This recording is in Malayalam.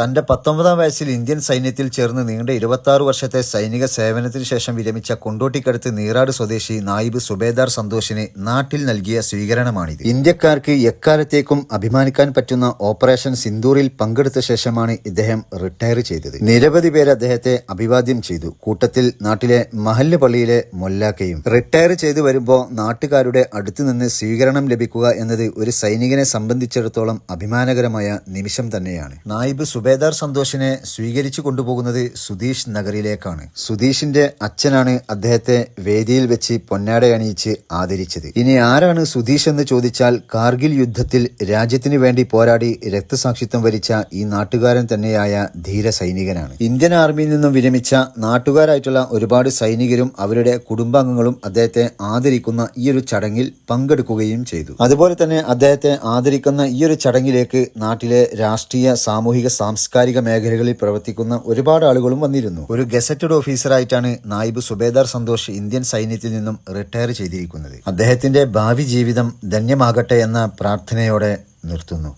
തന്റെ പത്തൊമ്പതാം വയസ്സിൽ ഇന്ത്യൻ സൈന്യത്തിൽ ചേർന്ന് നീണ്ട ഇരുപത്തി വർഷത്തെ സൈനിക സേവനത്തിന് ശേഷം വിരമിച്ച കൊണ്ടോട്ടിക്കടുത്ത് നീറാട് സ്വദേശി നായിബ് സുബേദാർ സന്തോഷിനെ നാട്ടിൽ നൽകിയ സ്വീകരണമാണിത്. ഇന്ത്യക്കാർക്ക് എക്കാലത്തേക്കും അഭിമാനിക്കാൻ പറ്റുന്ന ഓപ്പറേഷൻ സിന്ദൂറിൽ പങ്കെടുത്ത ശേഷമാണ് ഇദ്ദേഹം റിട്ടയർ ചെയ്തത്. നിരവധി പേര് അദ്ദേഹത്തെ അഭിവാദ്യം ചെയ്തു. കൂട്ടത്തിൽ നാട്ടിലെ മഹല്ല് പള്ളിയിലെ മൊല്ലാക്കയും റിട്ടയർ ചെയ്തു വരുമ്പോൾ നാട്ടുകാരുടെ അടുത്തു നിന്ന് സ്വീകരണം ലഭിക്കുക എന്നത് ഒരു സൈനികനെ സംബന്ധിച്ചിടത്തോളം അഭിമാനകരമായ നിമിഷം തന്നെയാണ്. നായിബ് സുബേദാർ സന്തോഷിനെ സ്വീകരിച്ചു കൊണ്ടുപോകുന്നത് സുധീഷ് നഗറിലേക്കാണ്. സുധീഷിന്റെ അച്ഛനാണ് അദ്ദേഹത്തെ വേദിയിൽ വെച്ച് പൊന്നാടയണിയിച്ച് ആദരിച്ചത്. ഇനി ആരാണ് സുധീഷ് എന്ന് ചോദിച്ചാൽ കാർഗിൽ യുദ്ധത്തിൽ രാജ്യത്തിന് വേണ്ടി പോരാടി രക്തസാക്ഷിത്വം വരിച്ച ഈ നാട്ടുകാരൻ തന്നെയായ ധീര സൈനികനാണ്. ഇന്ത്യൻ ആർമിയിൽ നിന്നും വിരമിച്ച നാട്ടുകാരായിട്ടുള്ള ഒരുപാട് സൈനികരും അവരുടെ കുടുംബാംഗങ്ങളും അദ്ദേഹത്തെ ആദരിക്കുന്ന ഈ ഒരു ചടങ്ങിൽ പങ്കെടുക്കുകയും ചെയ്തു. അതുപോലെ തന്നെ അദ്ദേഹത്തെ ആദരിക്കുന്ന ഈ ഒരു ചടങ്ങിലേക്ക് നാട്ടിലെ രാഷ്ട്രീയ സാമൂഹിക സാംസ്കാരിക മേഖലകളിൽ പ്രവർത്തിക്കുന്ന ഒരുപാട് ആളുകളും വന്നിരുന്നു. ഒരു ഗസറ്റഡ് ഓഫീസറായിട്ടാണ് നായിബ് സുബേദാർ സന്തോഷ് ഇന്ത്യൻ സൈന്യത്തിൽ നിന്നും റിട്ടയർ ചെയ്തിരിക്കുന്നത്. അദ്ദേഹത്തിന്റെ ഭാവി ജീവിതം ധന്യമാകട്ടെ എന്ന പ്രാർത്ഥനയോടെ നിർത്തുന്നു.